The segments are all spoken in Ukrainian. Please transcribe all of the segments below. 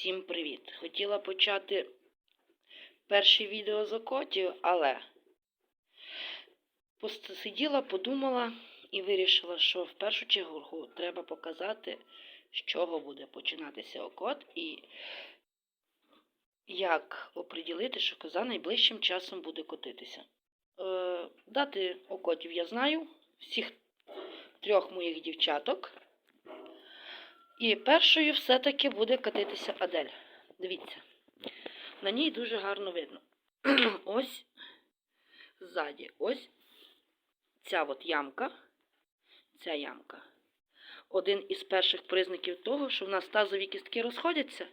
Всім привіт! Хотіла почати перше відео з окотів, але посиділа, подумала і вирішила, що в першу чергу треба показати, з чого буде починатися окот і як оприділити, що коза найближчим часом буде котитися. Е, дати окотів я знаю, всіх трьох моїх дівчаток. І першою все-таки буде катитися Адель. Дивіться. На ній дуже гарно видно. ось ззаді. Ось ця от ямка. Ця ямка. Один із перших признаків того, що в нас тазові кістки розходяться.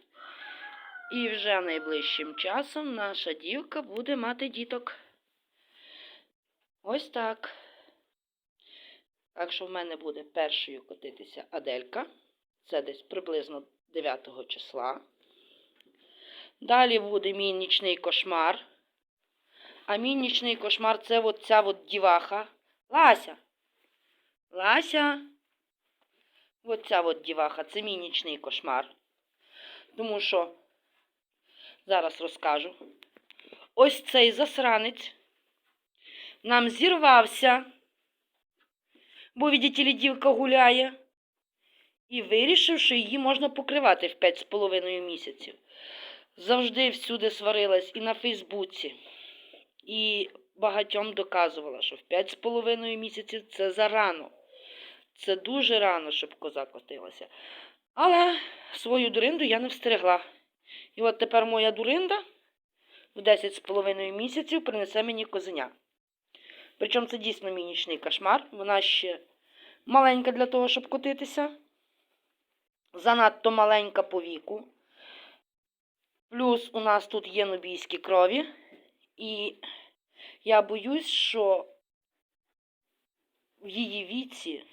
І вже найближчим часом наша дівка буде мати діток. Ось так. Так що в мене буде першою котитися Аделька. Це десь приблизно 9 числа. Далі буде мій нічний кошмар. А мій нічний кошмар це от ця от діваха. Лася. Лася. От ця от діваха. Це мій нічний кошмар. Тому що зараз розкажу. Ось цей засранець нам зірвався. Бо, видите ли, дівка гуляє. І вирішив, що її можна покривати в 5,5 місяців. Завжди всюди сварилась і на Фейсбуці, і багатьом доказувала, що в 5,5 місяців це зарано. Це дуже рано, щоб коза котилася. Але свою дуринду я не встерегла. І от тепер моя дуринда в 10,5 місяців принесе мені козеня. Причому це дійсно мій нічний кошмар. Вона ще маленька для того, щоб котитися занадто маленька по віку. Плюс у нас тут є нубійські крові. І я боюсь, що в її віці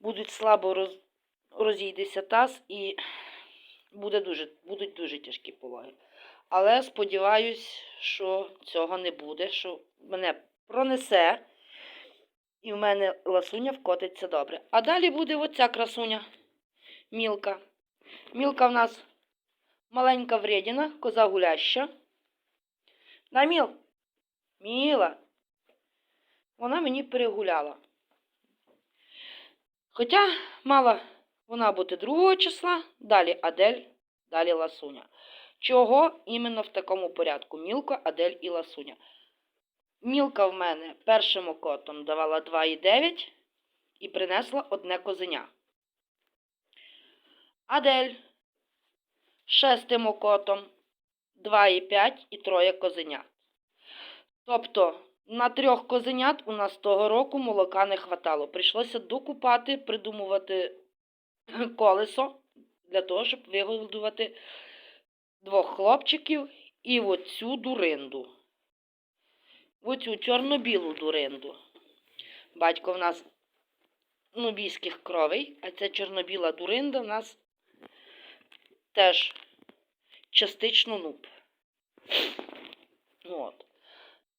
будуть слабо роз... розійдеться таз і буде дуже, будуть дуже тяжкі пологи. Але сподіваюсь, що цього не буде, що мене пронесе, і в мене ласуня вкотиться добре. А далі буде оця красуня мілка. Мілка в нас маленька вредіна, коза гуляща. Да, міл? Міла. Вона мені перегуляла. Хоча мала вона бути другого числа, далі Адель, далі Ласуня. Чого іменно в такому порядку? Мілка, Адель і Ласуня. Мілка в мене першим окотом давала 2,9 і принесла одне козеня. Адель шестим окотом 2,5 і троє козенят. Тобто на трьох козенят у нас того року молока не хватало. Прийшлося докупати, придумувати колесо для того, щоб вигодувати двох хлопчиків і оцю дуринду. Оцю чорно-білу дуринду. Батько в нас нубійських кровей, а ця чорно-біла дуринда в нас теж частично нуб. От.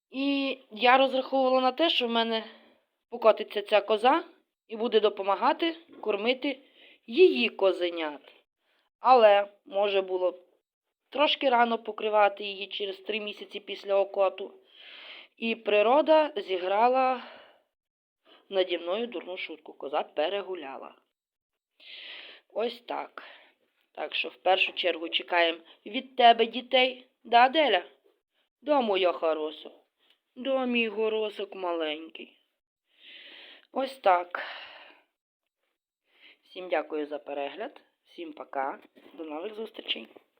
І я розраховувала на те, що в мене покотиться ця коза і буде допомагати кормити її козенят. Але може було трошки рано покривати її через три місяці після окоту. І природа зіграла наді мною дурну шутку. Коза перегуляла. Ось так. Так що в першу чергу чекаємо від тебе дітей. Да, Аделя? Да, моя хороша. Да, мій горосок маленький. Ось так. Всім дякую за перегляд. Всім пока. До нових зустрічей.